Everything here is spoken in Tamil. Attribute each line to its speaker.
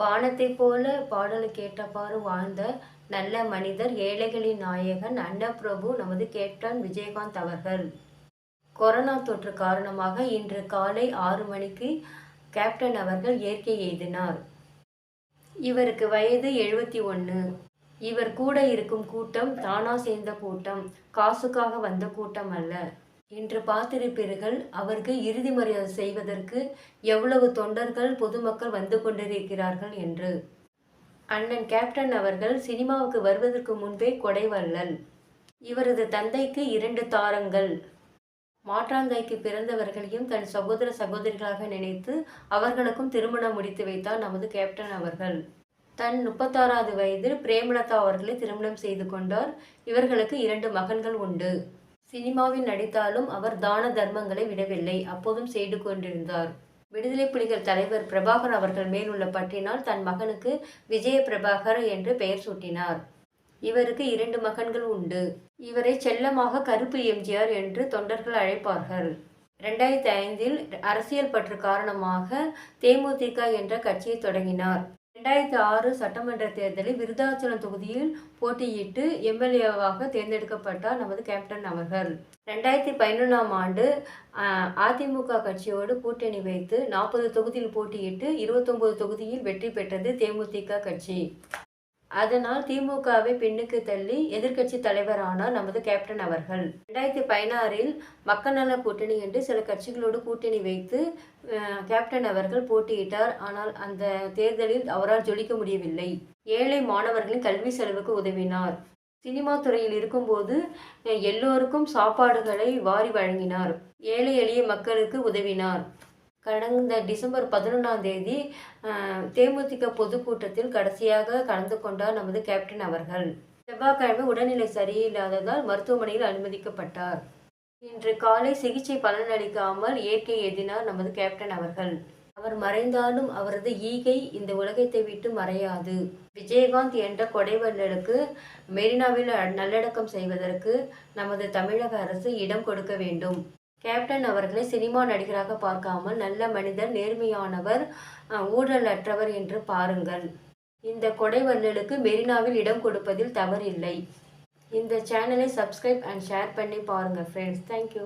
Speaker 1: வானத்தைப் போல பாடலை கேட்டவாறு வாழ்ந்த நல்ல மனிதர் ஏழைகளின் நாயகன் அன்னப்பிரபு நமது கேப்டன் விஜயகாந்த் அவர்கள். கொரோனா தொற்று காரணமாக இன்று காலை ஆறு மணிக்கு கேப்டன் அவர்கள் இயற்கை எய்தினார். இவருக்கு வயது எழுபத்தி ஒன்று இவர் கூட இருக்கும் கூட்டம் தானா சேர்ந்த கூட்டம் காசுக்காக வந்த கூட்டம் அல்ல. என்று பார்த்திருப்பீர்கள் அவருக்கு இறுதி மரியாதை செய்வதற்கு எவ்வளவு தொண்டர்கள் பொதுமக்கள் வந்து கொண்டிருக்கிறார்கள் என்று. அண்ணன் கேப்டன் அவர்கள் சினிமாவுக்கு வருவதற்கு முன்பே கொடைவள்ளல் இவரது தந்தைக்கு இரண்டு தாரங்கள். மாற்றாந்தாய்க்கு பிறந்தவர்களையும் தன் சகோதர சகோதரிகளாக நினைத்து அவர்களுக்கும் திருமணம் முடித்து வைத்தார் நமது கேப்டன் அவர்கள். தன் முப்பத்தாறாவது வயதில் பிரேமலதா அவர்களை திருமணம் செய்து கொண்டார். இவர்களுக்கு இரண்டு மகன்கள் உண்டு. சினிமாவில் நடித்தாலும் அவர் தான தர்மங்களை விடவில்லை. அப்போதும் செய்து கொண்டிருந்தார். விடுதலை புலிகள் தலைவர் பிரபாகர் அவர்கள் மேல் உள்ள பற்றினால் தன் மகனுக்கு விஜய பிரபாகர் என்று பெயர் சூட்டினார். இவருக்கு இரண்டு மகன்கள் உண்டு. இவரை செல்லமாக கருப்பு எம்ஜிஆர் என்று தொண்டர்கள் அழைப்பார்கள். ரெண்டாயிரத்தி ஐந்தில் அரசியல் பற்று காரணமாக தேமுதிக என்ற கட்சியை தொடங்கினார். ரெண்டாயிரத்தி ஆறு சட்டமன்ற தேர்தலில் விருதாச்சலம் தொகுதியில் போட்டியிட்டு எம்எல்ஏவாக தேர்ந்தெடுக்கப்பட்டார் நமது கேப்டன் அவர்கள். ரெண்டாயிரத்தி பதினொன்றாம் ஆண்டு அதிமுக கட்சியோடு கூட்டணி வைத்து நாற்பது தொகுதியில் போட்டியிட்டு இருபத்தொம்பது தொகுதியில் வெற்றி பெற்றது தேமுதிக கட்சி. அதனால் திமுகவை பின்னுக்கு தள்ளி எதிர்க்கட்சி தலைவரானார் நமது கேப்டன் அவர்கள். ரெண்டாயிரத்தி பதினாறில் மக்கள் நல கூட்டணி என்று சில கட்சிகளோடு கூட்டணி வைத்து கேப்டன் அவர்கள் போட்டியிட்டார். ஆனால் அந்த தேர்தலில் அவரால் ஜொலிக்க முடியவில்லை. ஏழை மாணவர்களின் கல்வி செலவுக்கு உதவினார். சினிமா துறையில் இருக்கும்போது எல்லோருக்கும் சாப்பாடுகளை வாரி வழங்கினார். ஏழை எளிய மக்களுக்கு உதவினார். கடந்த டிசம்பர் பதினொன்றாம் தேதி தேமுதிக பொதுக்கூட்டத்தில் கடைசியாக கலந்து கொண்டார் நமது கேப்டன் அவர்கள். செவ்வாய்க்கிழமை உடல்நிலை சரியில்லாததால் மருத்துவமனையில் அனுமதிக்கப்பட்டார். இன்று காலை சிகிச்சை பலனளிக்காமல் இயற்கை எதினார் நமது கேப்டன் அவர்கள். அவர் மறைந்தாலும் அவரது ஈகை இந்த உலகத்தை விட்டு மறையாது. விஜயகாந்த் என்ற கொடைவள்ளலுக்கு மெரினாவில் நல்லடக்கம் செய்வதற்கு நமது தமிழக அரசு இடம் கொடுக்க வேண்டும். கேப்டன் அவர்களை சினிமா நடிகராக பார்க்காமல் நல்ல மனிதர் நேர்மையானவர் ஊழலற்றவர் என்று பாருங்கள். இந்த கொடை வள்ளலுக்கு மெரினாவில் இடம் கொடுப்பதில் தவறில்லை. இந்த சேனலை சப்ஸ்கிரைப் அண்ட் ஷேர் பண்ணி பாருங்கள் ஃப்ரெண்ட்ஸ் தேங்க்யூ